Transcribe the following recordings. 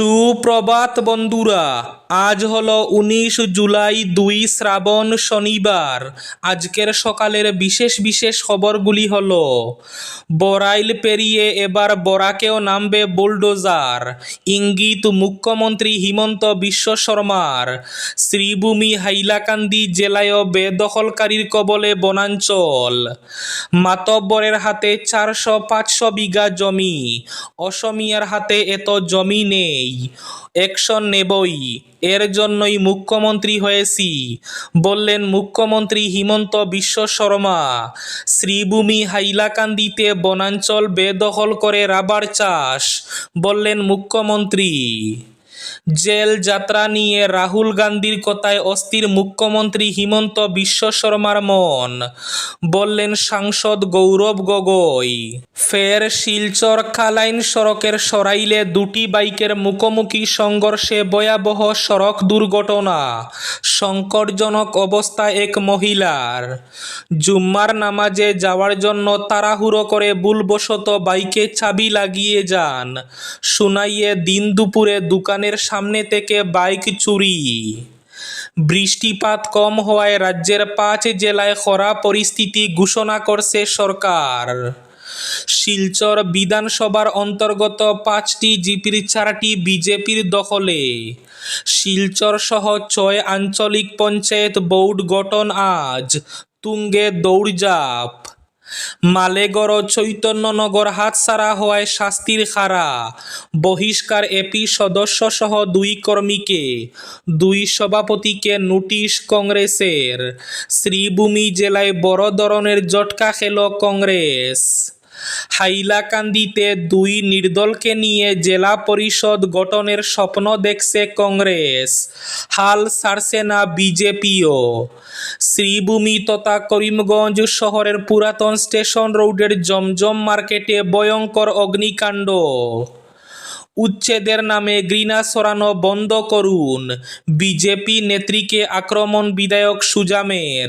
সুপ্রভাত বন্ধুরা। আজ হলো উনিশ জুলাই দুই শ্রাবণ শনিবার। আজকের সকালের বিশেষ বিশেষ খবরগুলি হলো বরাইল পেরিয়ে এবার বরাকেও নামবে বুলডোজার। ইঙ্গিত, মুখ্যমন্ত্রী হিমন্ত বিশ্ব শর্মার। শ্রীভূমি, হাইলাকান্দি জেলায়ও বেদখলকারীর কবলে বনাঞ্চল। মাতব্বরের হাতে চারশো পাঁচশো বিঘা জমি। অসমিয়ার হাতে এত জমি নেই। অ্যাকশন নেবই, এর জন্যই মুখ্যমন্ত্রী হয়েছি। বললেন, মুখ্যমন্ত্রী হিমন্ত বিশ্ব শর্মা, শ্রীভূমি হাইলাকান্দিতে বনাঞ্চল বেদখল করে রাবার চাষ। বললেন, মুখ্যমন্ত্রী জেল যাত্রা নিয়ে রাহুল গান্ধীর কথায় অস্থির মুখ্যমন্ত্রী হিমন্ত বিশ্ব শর্মার মন। বললেন সাংসদ গৌরব গগৈ, ফের শিলচর কালাইন সড়কের সরাইলে দুটি বাইকের মুখোমুখি সংঘর্ষে ভয়াবহ সড়ক দুর্ঘটনা, সংকটজনক অবস্থা এক মহিলার। জুম্মার নামাজে যাওয়ার জন্য তাড়াহুড়ো করে ভুলবশত বাইকে চাবি লাগিয়ে যান। সুনাইয়ে দিন দুপুরে দোকানের সামনে থেকে বাইক চুরি। বৃষ্টিপাত কম হওয়ায় রাজ্যের পাঁচ জেলায় খরা পরিস্থিতি ঘোষণা করছে সরকার। শিলচর বিধানসভার অন্তর্গত পাঁচটি জিপির চারটি বিজেপির দখলে। শিলচর সহ ছয় আঞ্চলিক পঞ্চায়েত বোর্ড গঠন আজ। তুঙ্গে দৌড়ঝাঁপ। মালেগড় চৈতন্যনগর হাতছাড়া হওয়ায় শাস্তির খাড়া। বহিষ্কার এপি সদস্য সহ দুই কর্মীকে, দুই সভাপতিকে নোটিশ কংগ্রেসের। শ্রীভূমি জেলায় বড় ধরনের জটকা খেল কংগ্রেস। হাইলাকান্দিতে দুই নির্দলকে নিয়ে জেলা পরিষদ গঠনের স্বপ্ন দেখছে কংগ্রেস। হাল ছাড়ছে না বিজেপিও। শ্রীভূমি তথা করিমগঞ্জ শহরের পুরাতন স্টেশন রোডের জমজম মার্কেটে ভয়ঙ্কর অগ্নিকাণ্ড। উচ্ছেদের নামে ঘৃণা সরানো বন্ধ করুন। বিজেপি নেত্রীকে আক্রমণ বিধায়ক সুজামের।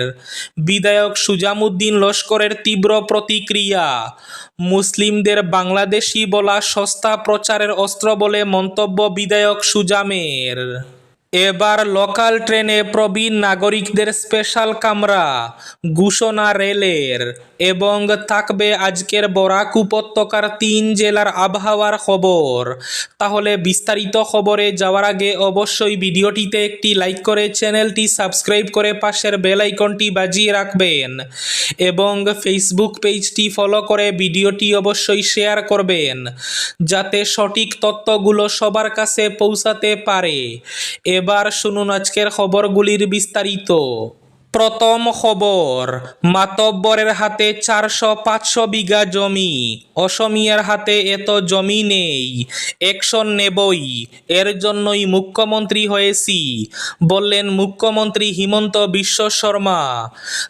বিধায়ক সুজামুদ্দিন লস্করের তীব্র প্রতিক্রিয়া। মুসলিমদের বাংলাদেশি বলা সস্তা প্রচারের অস্ত্র বলে মন্তব্য বিধায়ক সুজামের। এবার লোকাল ট্রেনে প্রবীণ নাগরিকদের স্পেশাল কামরা ঘোষণা রেলের, এবং থাকবে আজকের বরাক উপত্যকার তিন জেলার আবহাওয়ার খবর। তাহলে বিস্তারিত খবরে যাওয়ার আগে অবশ্যই ভিডিওটিতে একটি লাইক করে চ্যানেলটি সাবস্ক্রাইব করে পাশের বেল আইকনটি বাজিয়ে রাখবেন, এবং ফেসবুক পেজটি ফলো করে ভিডিওটি অবশ্যই শেয়ার করবেন, যাতে সঠিক তথ্যগুলো সবার কাছে পৌঁছাতে পারে। এবার শুনুন আজকের খবরগুলির বিস্তারিত। প্রথম খবর, মাতব্বরের হাতে চারশো পাঁচশো বিঘা জমি, অসমিয়ার হাতে এত জমি নেই অ্যাকশন নেবই, এর জন্যই মুখ্যমন্ত্রী হয়েছি, বললেন মুখ্যমন্ত্রী হিমন্ত বিশ্ব শর্মা।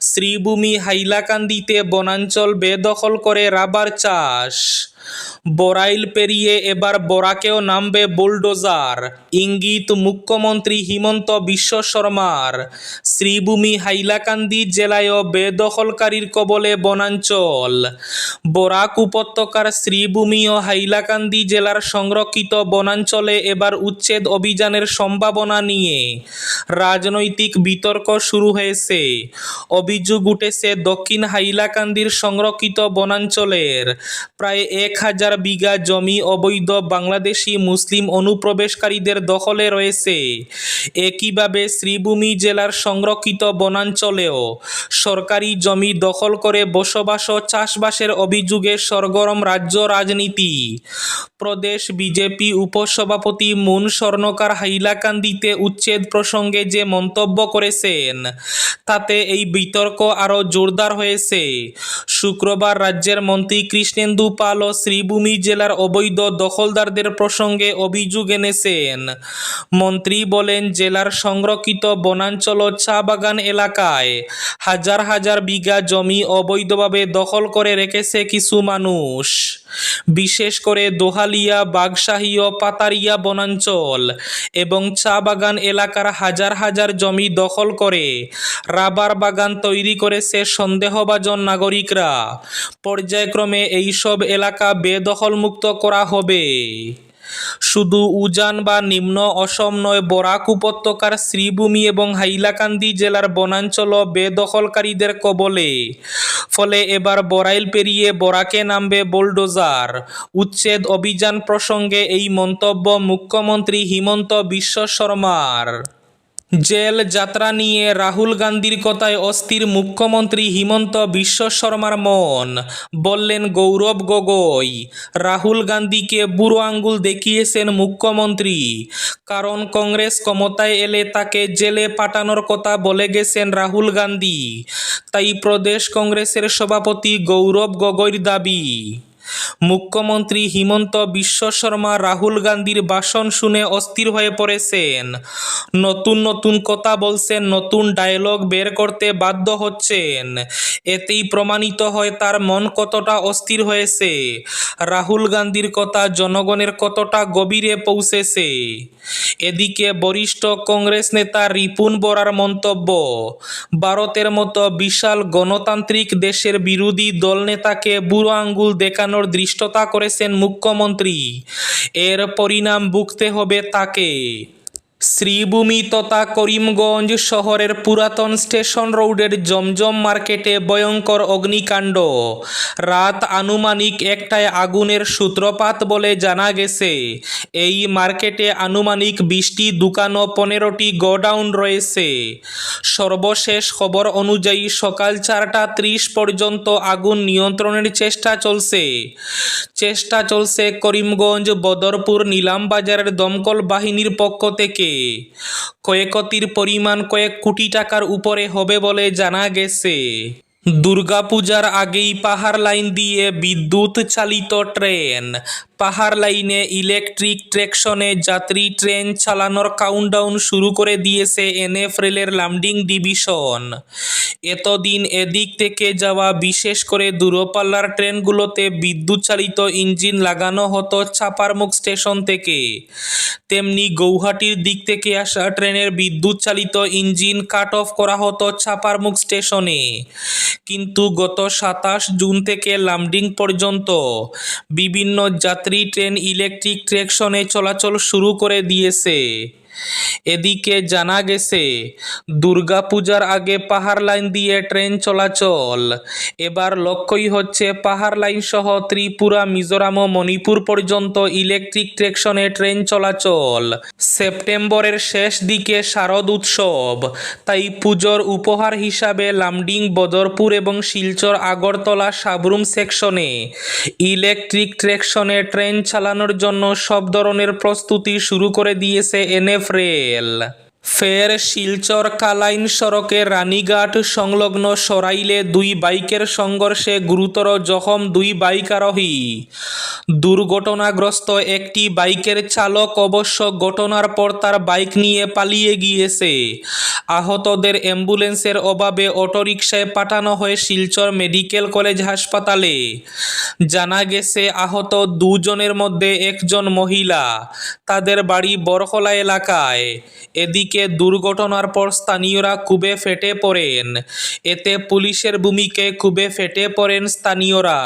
শ্রীভূমি হাইলাকান্দিতে বনাঞ্চল বেদখল করে রাবার চাষ। বরাইল পেরিয়ে এবার বরাকেও নামবে বুলডোজার। ইঙ্গিত, মুখ্যমন্ত্রী হিমন্ত বিশ্ব শর্মার। শ্রীভূমি, হাইলাকান্দি জেলায়ও বেদখলকারীর কবলে বনাঞ্চল। বরাক উপত্যকার শ্রীভূমি ও হাইলাকান্দি জেলার সংরক্ষিত বনাঞ্চলে এবার উচ্ছেদ অভিযানের সম্ভাবনা নিয়ে রাজনৈতিক বিতর্ক শুরু হয়েছে। অভিযোগ উঠেছে, দক্ষিণ হাইলাকান্দির সংরক্ষিত বনাঞ্চলের প্রায় এক হাজার বিঘা জমি অবৈধ বাংলাদেশি মুসলিম অনুপ্রবেশকারীদের দখলে রয়েছে, একইভাবে শ্রীভূমি জেলার সংরক্ষিত বনাঞ্চলেও সরকারি জমি দখল করে বসবাস ও চাষবাসের অভিযোগে সরগরম রাজ্য রাজনীতি। প্রদেশ বিজেপি উপসভাপতি মুন স্বর্ণকার হাইলাকান্দিতে উচ্ছেদ প্রসঙ্গে যে মন্তব্য করেছেন, তাতে এই বিতর্ক আরও জোরদার হয়েছে। শুক্রবার রাজ্যের মন্ত্রী কৃষ্ণেন্দু পাল ও শ্রীভূমি জেলার অবৈধ দখলদারদের প্রসঙ্গে অভিযোগ এনেছেন। মন্ত্রী বলেন, জেলার সংরক্ষিত বনাঞ্চল ও চা বাগান এলাকায় হাজার হাজার বিঘা জমি অবৈধভাবে দখল করে রেখেছে কিছু মানুষ। বিশেষ করে দোহালিয়া বাগশাহী ও পাতারিয়া বনাঞ্চল এবং চা বাগান এলাকার হাজার হাজার জমি দখল করে। রাবার বাগান তৈরি করেছে সন্দেহভাজন নাগরিকরা। পর্যায়ক্রমে এইসব এলাকা বেদখলমুক্ত করা হবে। শুধু উজান বা নিম্ন অসম নয়, বরাক উপত্যকার শ্রীভূমি এবং হাইলাকান্দি জেলার বনাঞ্চল বেদখলকারীদের কবলে। ফলে এবার বরাইল পেরিয়ে বরাকে নামবে বোলডোজার। উচ্ছেদ অভিযান প্রসঙ্গে এই মন্তব্য মুখ্যমন্ত্রী হিমন্ত বিশ্ব শর্মার। জেল যাত্রা নিয়ে রাহুল গান্ধীর কথায় অস্থির মুখ্যমন্ত্রী হিমন্ত বিশ্ব শর্মার মন। বললেন, গৌরব গগৈ, রাহুল গান্ধীকে বুড়ো আঙ্গুল দেখিয়েছেন মুখ্যমন্ত্রী। কারণ কংগ্রেস ক্ষমতায় এলে তাকে জেলে পাঠানোর কথা বলে গেছেন রাহুল গান্ধী। তাই প্রদেশ কংগ্রেসের সভাপতি গৌরব গগৈর দাবি। মুখ্যমন্ত্রী হিমন্ত বিশ্ব শর্মা রাহুল গান্ধীর ভাষণ শুনে অস্থির হয়ে পড়েছেন। নতুন নতুন কথা বলছেন, নতুন ডায়লগ বের করতে বাধ্য হচ্ছেন। এতেই প্রমাণিত হয় তার মন কতটা অস্থির হয়েছে। রাহুল গান্ধীর কথা জনগণের কতটা গভীরে পৌঁছেছে। এদিকে বরিষ্ঠ কংগ্রেস নেতা রিপুন বরার মন্তব্য, ভারতের মতো বিশাল গণতান্ত্রিক দেশের বিরোধী দলনেতাকে বুড়ো আঙ্গুল দেখানোর দৃষ্টতা করেছেন মুখ্যমন্ত্রী। এর পরিণাম ভুগতে হবে তাকে। শ্রীভূমি তথা করিমগঞ্জ শহরের পুরাতন স্টেশন রোডের জমজম মার্কেটে ভয়ঙ্কর অগ্নিকাণ্ড। রাত আনুমানিক একটায় আগুনের সূত্রপাত বলে জানা গেছে। এই মার্কেটে আনুমানিক বিশটি দোকান ও পনেরোটি গোডাউন রয়েছে। সর্বশেষ খবর অনুযায়ী সকাল চারটা ত্রিশ পর্যন্ত আগুন নিয়ন্ত্রণের চেষ্টা চলছে। চেষ্টা চলছে করিমগঞ্জ বদরপুর নিলামবাজারের দমকল বাহিনীর পক্ষ থেকে। ক্ষয়ক্ষতির পরিমাণ কয়েক কোটি টাকার উপরে হবে বলে জানা গেছে। দুর্গাপূজার আগেই পাহাড় লাইন দিয়ে বিদ্যুৎ চালিত ট্রেন পাহাড় লাইনে ইলেকট্রিক ট্রেকশনে যাত্রী ট্রেন চালানোর কাউন্টডাউন শুরু করে দিয়েছে এনএফ রেলের লামডিং ডিভিশন এতদিন এদিক থেকে যাওয়া, বিশেষ করে দূরপাল্লার ট্রেনগুলোতে বিদ্যুৎ চালিত ইঞ্জিন লাগানো হতো চাপারমুখ স্টেশন থেকে। তেমনি গৌহাটির দিক থেকে আসা ট্রেনের বিদ্যুৎ চালিত ইঞ্জিন কাট অফ করা হতো চাপারমুখ স্টেশনে। কিন্তু গত সাতাশ জুন থেকে লামডিং পর্যন্ত বিভিন্ন যাত্রী ট্রেন ইলেকট্রিক ট্রেকশনে চলাচল শুরু করে দিয়েছে। এদিকে জানা গেছে, দুর্গাপূজার আগে পাহাড় লাইন দিয়ে ট্রেন চলাচল। এবার লক্ষ্যই হচ্ছে পাহাড় লাইন সহ ত্রিপুরা, মিজোরাম ও মণিপুর পর্যন্ত ইলেকট্রিক ট্রেকশনে ট্রেন চলাচল। সেপ্টেম্বরের শেষ দিকে শারদ উৎসব। তাই পুজোর উপহার হিসাবে লামডিং, বদরপুর এবং শিলচর, আগরতলা, সাবরুম সেকশনে ইলেকট্রিক ট্রেকশনে ট্রেন চালানোর জন্য সব ধরনের প্রস্তুতি শুরু করে দিয়েছে এনএফ রেল ফের শিলচর কালাইন সড়কে রানীঘাট সংলগ্ন সরাইলে দুই বাইকের সংঘর্ষে গুরুতর জখম দুই বাইক আরোহী। দুর্ঘটনাগ্রস্ত একটি বাইকের চালক অবশ্য ঘটনার পর তার বাইক নিয়ে পালিয়ে গিয়েছে। আহতদের অ্যাম্বুলেন্সের অভাবে অটোরিকশায় পাঠানো হয় শিলচর মেডিকেল কলেজ হাসপাতালে। জানা গেছে, আহত দুজনের মধ্যে একজন মহিলা। তাদের বাড়ি বরখলা এলাকায়। এদিকে দুর্ঘটনার পর স্থানীয়রা খুবই ফেটে পড়েন। এতে পুলিশের ভূমিকে খুবই ফেটে পড়েন স্থানীয়রা।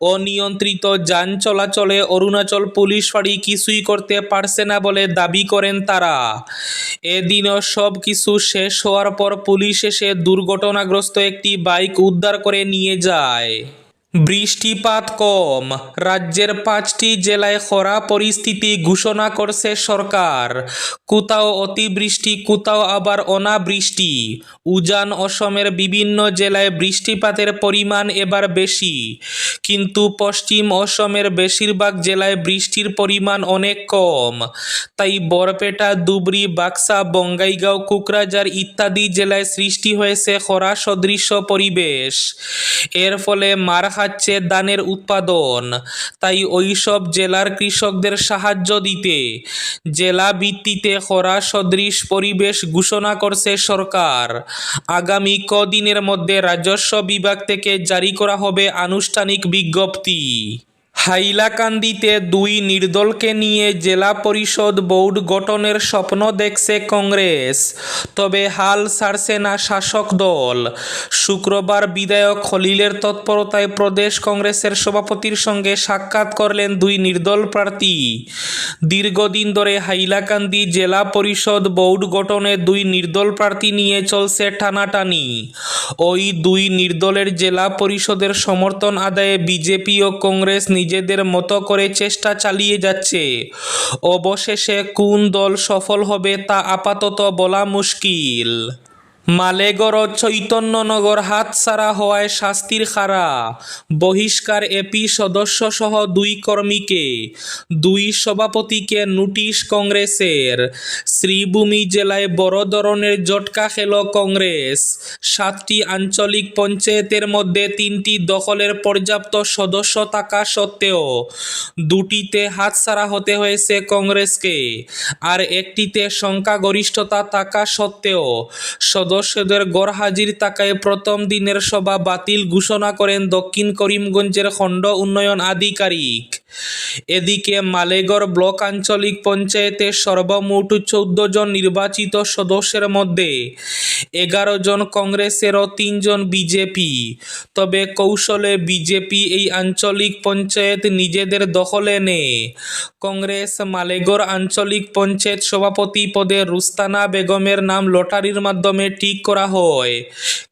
অনিয়ন্ত্রিত যান চলাচলে অরুণাচল পুলিশ ফাঁড়ি কিছুই করতে পারছে না বলে দাবি করেন তারা। এদিনও সব কিছু শেষ হওয়ার পর পুলিশ এসে দুর্ঘটনাগ্রস্ত একটি বাইক উদ্ধার করে নিয়ে যায়। বৃষ্টিপাত কম। রাজ্যের পাঁচটি জেলায় খরা পরিস্থিতি ঘোষণা করছে সরকার। কোথাও অতিবৃষ্টি, কোথাও আবার অনাবৃষ্টি। উজান অসমের বিভিন্ন জেলায় বৃষ্টিপাতের পরিমাণ এবার বেশি। কিন্তু পশ্চিম অসমের বেশিরভাগ জেলায় বৃষ্টির পরিমাণ অনেক কম। তাই বরপেটা, ধুবড়ি, বাক্সা, বঙ্গাইগাঁও কোকরাঝার ইত্যাদি জেলায় সৃষ্টি হয়েছে খরা সদৃশ পরিবেশ। এর ফলে মার খাচ্ছে ধানের উৎপাদন। তাই ওইসব জেলার কৃষকদের সাহায্য দিতে। জেলা ভিত্তিতে খরা সদৃশ পরিবেশ ঘোষণা করছে সরকার। আগামী কদিনের মধ্যে রাজস্ব বিভাগ থেকে জারি করা হবে আনুষ্ঠানিক বিজ্ঞপ্তি। হাইলাকান্দিতে দুই নির্দলকে নিয়ে জেলা পরিষদ বোর্ড গঠনের স্বপ্ন দেখছে কংগ্রেস। তবে হাল ছাড়ছে না শাসক দল। শুক্রবার বিধায়ক খলিলের তৎপরতায় প্রদেশ কংগ্রেসের সভাপতির সঙ্গে সাক্ষাৎ করলেন দুই নির্দল প্রার্থী। দীর্ঘদিন ধরে হাইলাকান্দি জেলা পরিষদ বোর্ড গঠনে দুই নির্দল প্রার্থী নিয়ে চলছে টানাটানি। ওই দুই নির্দলের জেলা পরিষদের সমর্থন আদায়ে বিজেপি ও কংগ্রেস নিজেদের মতো করে চেষ্টা চালিয়ে যাচ্ছে। অবশেষে কোন দল সফল হবে তা আপাতত বলা মুশকিল। মালেগড় চৈতন্যনগর হাতছাড়া হওয়ায় শাস্তির খাড়া বহিষ্কার এপি সদস্য সহ দুই কর্মীকে, দুই সভাপতিকে নোটিশ কংগ্রেসের। শ্রীভূমি জেলায় বড় ধরনের জটকা খেল কংগ্রেস। সাতটি আঞ্চলিক পঞ্চায়েতের মধ্যে তিনটি দখলের পর্যাপ্ত সদস্য থাকা সত্ত্বেও দুটিতে হাতছাড়া হতে হয়েছে কংগ্রেসকে। আর একটিতে সংখ্যাগরিষ্ঠতা থাকা সত্ত্বেও সদস্যদের গড়হাজির থাকায় প্রথম দিনের সভা বাতিল ঘোষণা করেন দক্ষিণ করিমগঞ্জের খণ্ড উন্নয়ন আধিকারিক। এদিকে মালেগড় ব্লক আঞ্চলিক পঞ্চায়েতে সর্বমোট চৌদ্দ জন নির্বাচিত সদস্যের মধ্যে এগারো জন কংগ্রেসের ও তিনজন বিজেপি। তবে কৌশলে বিজেপি এই আঞ্চলিক পঞ্চায়েত নিজেদের দখলে নেয় কংগ্রেস মালেগড় আঞ্চলিক পঞ্চায়েত সভাপতি পদে রুস্তানা বেগমের নাম লটারির মাধ্যমে ঠিক করা হয়।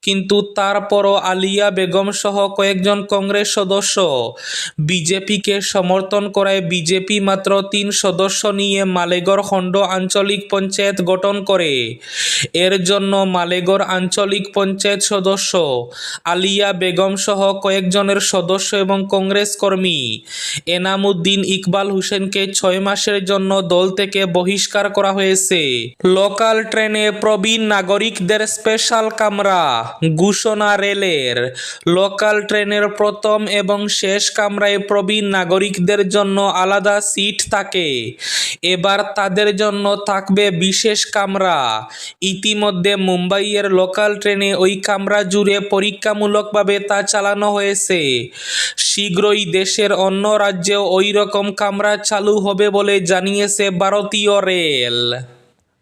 কিন্তু তারপরও আলিয়া বেগম সহ কয়েকজন কংগ্রেস সদস্য বিজেপিকে সমর্থন করায় বিজেপি মাত্র তিন সদস্য নিয়ে মালেগড় খণ্ড আঞ্চলিক পঞ্চায়েত গঠন করে। এর জন্য মালেগড় আঞ্চলিক পঞ্চায়েত সদস্য, আলিয়া বেগম সহ কয়েকজনের সদস্য এবং কংগ্রেস কর্মী এনামুদ্দিন ইকবাল হোসেনকে ছয় মাসের জন্য দল থেকে বহিষ্কার করা হয়েছে। লোকাল ট্রেনে প্রবীণ নাগরিকদের স্পেশাল কামরা, ঘোষণা রেলের। লোকাল ট্রেনের প্রথম এবং শেষ কামরায় প্রবীণ নাগরিকদের জন্য আলাদা সিট থাকে। এবার তাদের জন্য থাকবে বিশেষ কামরা। ইতিমধ্যে মুম্বাইয়ের লোকাল ট্রেনে ওই কামরা জুড়ে পরীক্ষামূলকভাবে তা চালানো হয়েছে। শীঘ্রই দেশের অন্য রাজ্যেও ওই রকম কামরা চালু হবে বলে জানিয়েছে ভারতীয় রেল।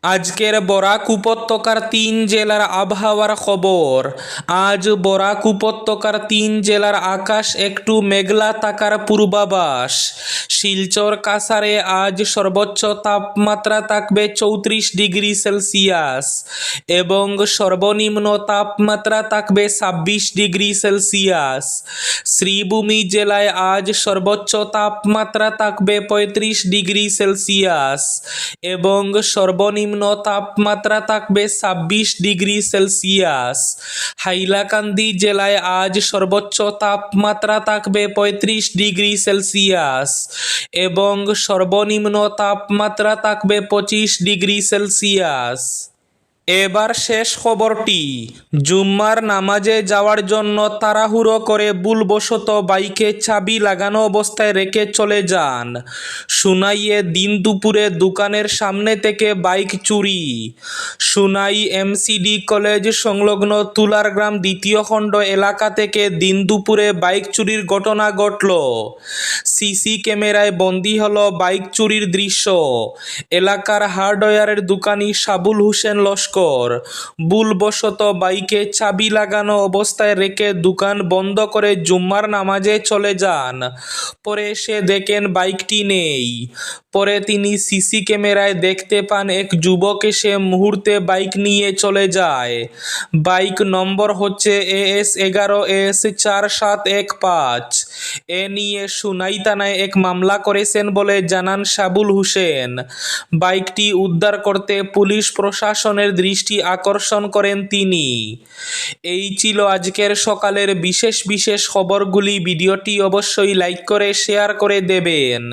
আজকের বরাক উপত্যকার তিন জেলার আবহাওয়ার খবর। আজ বরাক উপত্যকার তিন জেলার আকাশ একটু মেঘলা থাকার পূর্বাভাস। শিলচর কাসারে আজ সর্বোচ্চ তাপমাত্রা থাকবে চৌত্রিশ ডিগ্রি সেলসিয়াস এবং সর্বনিম্ন তাপমাত্রা থাকবে ছাব্বিশ ডিগ্রি সেলসিয়াস। শ্রীভূমি জেলায় আজ সর্বোচ্চ তাপমাত্রা থাকবে পঁয়ত্রিশ ডিগ্রি সেলসিয়াস এবং সর্বনিম্ন তাপমাত্রা থাকবে ছাব্বিশ ডিগ্রি সেলসিয়াস। হাইলাকান্দি জেলায় আজ সর্বোচ্চ তাপমাত্রা থাকবে পঁয়ত্রিশ ডিগ্রি সেলসিয়াস। এবং সর্বনিম্ন তাপমাত্রা থাকবে পঁচিশ ডিগ্রি সেলসিয়াস। এবার শেষ খবরটি, জুম্মার নামাজে যাওয়ার জন্য তাড়াহুড়ো করে ভুলবশত বাইকে চাবি লাগানো অবস্থায় রেখে চলে যান। সুনাইয়ে দিন দুপুরে দোকানের সামনে থেকে বাইক চুরি। সুনাই এমসিডি কলেজ সংলগ্ন তুলারগ্রাম দ্বিতীয় খণ্ড এলাকা থেকে দিন দুপুরে বাইক চুরির ঘটনা ঘটল। সিসি ক্যামেরায় বন্দী হল বাইক চুরির দৃশ্য। এলাকার হার্ডওয়্যারের দোকানি সাবুল হোসেন লস্কর ভুলবশত বাইকে চাবি লাগানো অবস্থায় রেখে দোকান বন্ধ করে জুম্মার নামাজে চলে যান। পরে এসে দেখেন বাইকটি নেই। পরে তিনি সিসি ক্যামেরায় দেখতে পান এক যুবক এসে মুহূর্তে বাইক নিয়ে চলে যায়। বাইক নম্বর হচ্ছে এএস এগারো এস চার সাত এক পাঁচ। এ নিয়ে সুনাই থানায় এক মামলা করেছেন বলে জানান সাবুল হোসেন। বাইকটি উদ্ধার করতে পুলিশ প্রশাসনের দৃষ্টি আকর্ষণ করেন তিনি। এই ছিল আজকের সকালের বিশেষ বিশেষ খবরগুলি। ভিডিওটি অবশ্যই লাইক করে, শেয়ার করে দেবেন।